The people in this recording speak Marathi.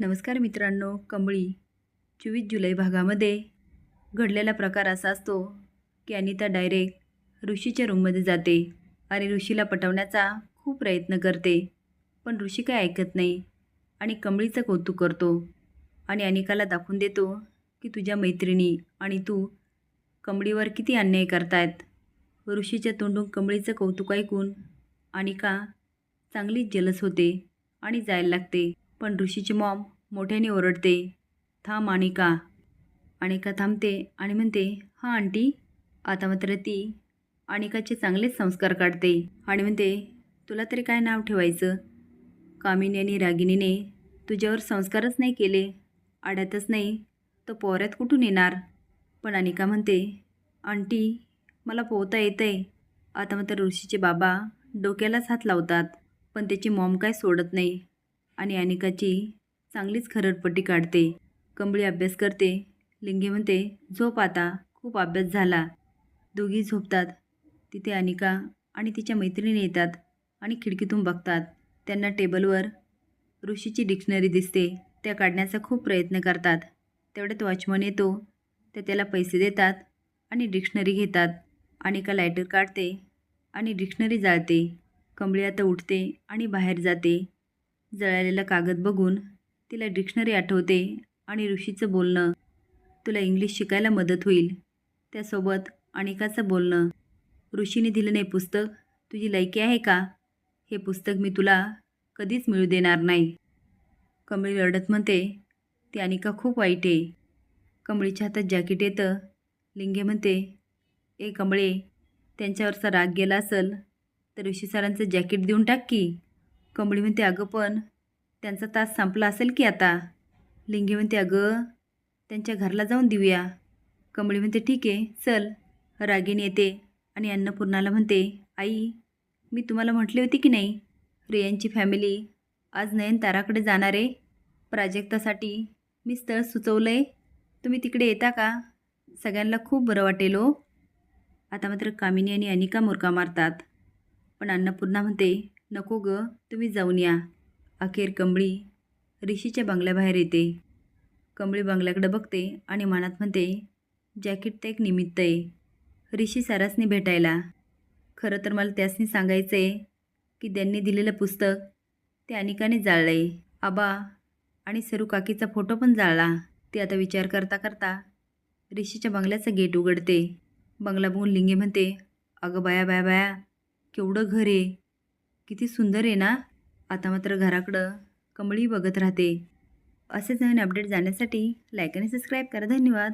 नमस्कार मित्रांनो कंबळी चोवीस जुलै भागामध्ये घडलेला प्रकार असा असतो की अनिता डायरेक्ट ऋषीच्या रूममध्ये जाते आणि ऋषीला पटवण्याचा खूप प्रयत्न करते. पण ऋषी काय ऐकत नाही आणि कंबळीचं कौतुक करतो आणि अनिकाला दाखवून देतो की तुझ्या मैत्रिणी आणि तू कंबळीवर किती अन्याय करतायत. ऋषीच्या तोंडून कंबळीचं कौतुक ऐकून अनिका चांगलीच जलस होते आणि जायला लागते. पण ऋषीची मॉम मोठ्याने ओरडते थांब अनिका अनिका थांबते आणि म्हणते हां आंटी. आता मात्र ती अनिकाचे चांगलेच संस्कार काढते आणि म्हणते तुला तरी काय नाव ठेवायचं? कामिनी आणि रागिनीने तुझ्यावर संस्कारच नाही केले आड्यातच नाही तर पोहऱ्यात कुठून येणार? पण अनिका म्हणते आंटी मला पोहता येतंय. आता मात्र ऋषीचे बाबा डोक्यालाच हात लावतात पण त्याची मॉम काय सोडत नाही. आणि अनिकाची चांगलीच खरडपट्टी काढते. कंबळी अभ्यास करते. लिंगे म्हणते झोप आता. खूप अभ्यास झाला. दोघी झोपतात. तिथे अनिका आणि तिच्या मैत्रिणी येतात आणि खिडकीतून बघतात. त्यांना टेबलवर ऋषीची डिक्शनरी दिसते. त्या काढण्याचा खूप प्रयत्न करतात. तेवढ्यात वॉचमन येतो. ते त्याला पैसे देतात आणि डिक्शनरी घेतात. अनिका लायटर काढते आणि डिक्शनरी जाळते. कंबळी आता उठते आणि बाहेर जाते. जळालेला कागद बघून तिला डिक्शनरी आठवते आणि ऋषीचं बोलणं. तुला इंग्लिश शिकायला मदत होईल. त्यासोबत अनिकाचं बोलणं. ऋषीने दिलं नाही पुस्तक. तुझी लायकी आहे का? हे पुस्तक मी तुला कधीच मिळू देणार नाही. कमळी रडत म्हणते ती अनिका खूप वाईट आहे. कमळीच्या हातात जॅकेट येतं. लिंगे म्हणते ए कमळे त्यांच्यावरचा राग गेला असेल तर ऋषी सरांचं जॅकेट देऊन टाक की. कोंबडी म्हणते अगं पण त्यांचा तास संपला असेल की आता? लिंगी म्हणते अगं त्यांच्या घरला जाऊन देऊया. कमळी म्हणते ठीक आहे चल. रागीण येते आणि अन्नपूर्णाला म्हणते आई मी तुम्हाला म्हटले होते की नाही रियांची फॅमिली आज नयनताराकडे जाणार आहे. प्राजक्तासाठी मी स्थळ सुचवलं आहे तुम्ही तिकडे येता का? सगळ्यांना खूप बरं वाटेल हो. आता मात्र कामिनी आणि अनिका मुरका मारतात. पण अन्नपूर्णा म्हणते नको ग तुम्ही जाऊन या. अखेर कंबळी ऋषीच्या बंगल्याबाहेर येते. कंबळी बंगल्याकडे बघते आणि मनात म्हणते जॅकेट तर एक निमित्त आहे. ऋषी सारासनी भेटायला. खरं तर मला त्यासनी सांगायचं आहे की त्यांनी दिलेलं पुस्तक ते अनिकाने जाळलं आहे आबा आणि सरू काकीचा फोटो पण जाळला. ते आता विचार करता करता ऋषीच्या बंगल्याचं गेट उघडते. बंगला बघून लिंगे म्हणते अगं बाया बाया बाया केवढं घर आहे. किती सुंदर आहे ना? आता मात्र घराकडं कमळी बघत राहते. असेच नवीन अपडेट जाण्यासाठी लाईक आणि सबस्क्राईब करा. धन्यवाद.